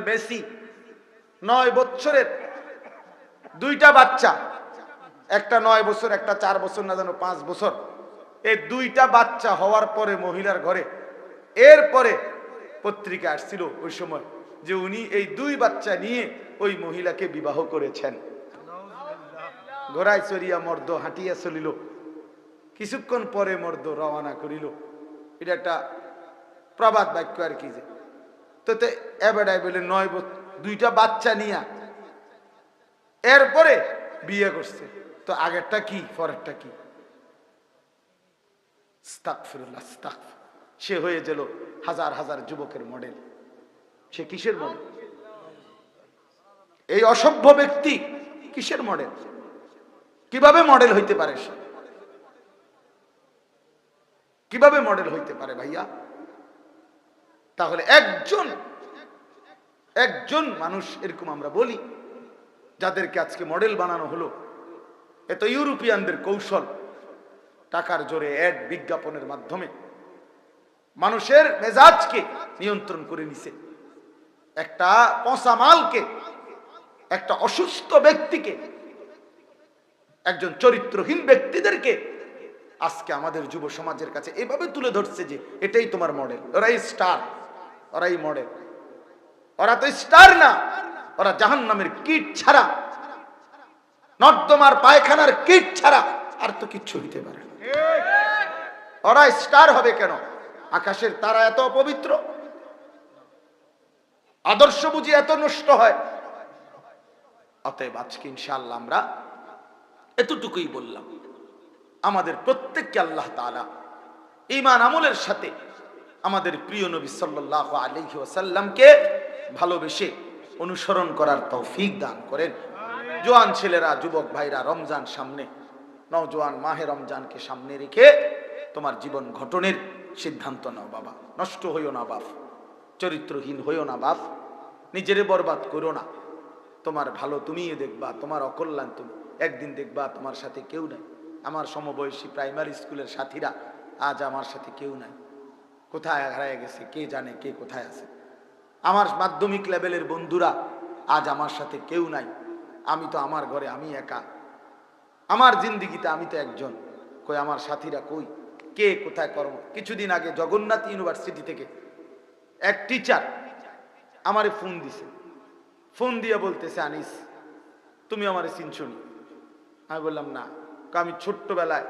Messi, নয় বছরের দুইটা বাচ্চা। একটা নয় বছর, একটা চার বছর, না জানো পাঁচ বছর। এই দুইটা বাচ্চা হওয়ার পরে মহিলার ঘরে, এরপরে পত্রিকা আসছিল ওই সময় যে উনি এই দুই বাচ্চা নিয়ে ওই মহিলাকে বিবাহ করেছেন। ঘোড়ায় চড়িয়া মর্দ হাঁটিয়া চলিল। কিছুক্ষণ পরে মর্দ রওনা করিল। এটা একটা প্রবাদ বাক্য আর কি যে তো এবেড়ায় বলে নয় বছর দুইটা বাচ্চা নিয়া। এরপরে বিয়ে করছে। তো আগেরটা কি, পরেরটা কি? সে হয়ে গেল হাজার হাজার যুবকের মডেল। সে কিসের মডেল? এই অসভ্য ব্যক্তি কিসের মডেল? কীভাবে মডেল হইতে পারে সে? কীভাবে মডেল হইতে পারে ভাইয়া? তাহলে একজন একজন মানুষ এরকম আমরা বলি, যাদেরকে আজকে মডেল বানানো হলো। এত ইউরোপিয়ানদের কৌশল, টাকার জোরে অ্যাড বিজ্ঞাপনের মাধ্যমে। মানুষের মেজাজকে নিয়ন্ত্রণ করে নিছে। একটা পচা মালকে, একটা অসুস্থ ব্যক্তিকে, একজন চরিত্রহীন ব্যক্তিদেরকে আজকে আমাদের যুব সমাজের কাছে এভাবে তুলে ধরছে যে এটাই তোমার মডেল ওরাই স্টার। ওরাই মডেল ওরা তো স্টার না, ওরা জাহান নামের কিট ছাড়া। নর্দমার পায়খানার কিট ছাড়া আর তো কিচ্ছু হইতে পারে ওরা স্টার হবে কেন? আকাশের তারা এত অপবিত্র। আদর্শ বুঝি এত নষ্ট হয়। অতএব আজকে ইনশাআল্লাহ আমরা এতটুকুই বললাম। আমাদের প্রত্যেককে আল্লাহ তাআলা ইমান আমলের সাথে আমাদের প্রিয় নবী সাল্লাহ আলাইহি ওয়াসাল্লামকে ভালোবেসে অনুসরণ করার তৌফিক দান করেন। জোয়ান ছেলেরা যুবক ভাইরা রমজান সামনে নওজোয়ান মাহে রমজানকে সামনে রেখে তোমার জীবন ঘটনের সিদ্ধান্ত নাও বাবা। নষ্ট হইও না বাপ চরিত্রহীন হইও না বাপ নিজেরে বরবাদ করো না। তোমার ভালো তুমিই দেখবা তোমার অকল্যাণ তুমি। একদিন দেখবা তোমার সাথে কেউ নাই। আমার সমবয়সী প্রাইমারি স্কুলের সাথীরা আজ আমার সাথে কেউ নাই। কোথায় হারায় গেছে, কে জানে কে কোথায় আছে। আমার মাধ্যমিক লেভেলের বন্ধুরা আজ আমার সাথে কেউ নাই। আমি তো আমার ঘরে, আমি একা। আমার জিন্দিগিতে আমি তো একজন। কই, আমার সাথীরা কই? কে কোথায় কর্ম? কিছুদিন আগে জগন্নাথ ইউনিভার্সিটি থেকে এক টিচার আমারে ফোন দিছে। ফোন দিয়ে বলতেছে, আনিস, তুমি আমারে চিনছনি আমি বললাম, না। আমি ছোট্টবেলায়